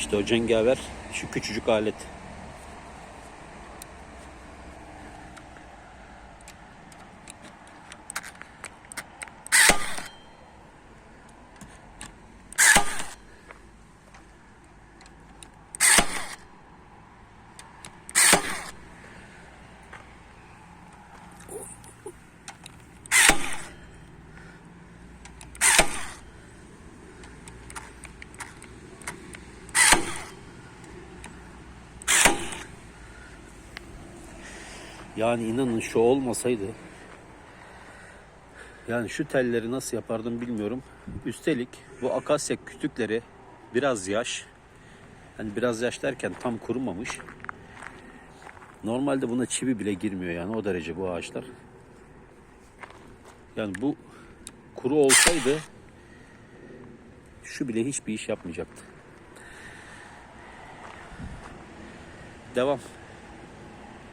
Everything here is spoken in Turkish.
İşte o cengaver şu küçücük alet. Yani inanın şu olmasaydı yani şu telleri nasıl yapardım bilmiyorum. Üstelik bu akasya kütükleri biraz yaş. Hani biraz yaş derken tam kurumamış. Normalde buna çivi bile girmiyor yani o derece bu ağaçlar. Yani bu kuru olsaydı şu bile hiçbir iş yapmayacaktı. Devam.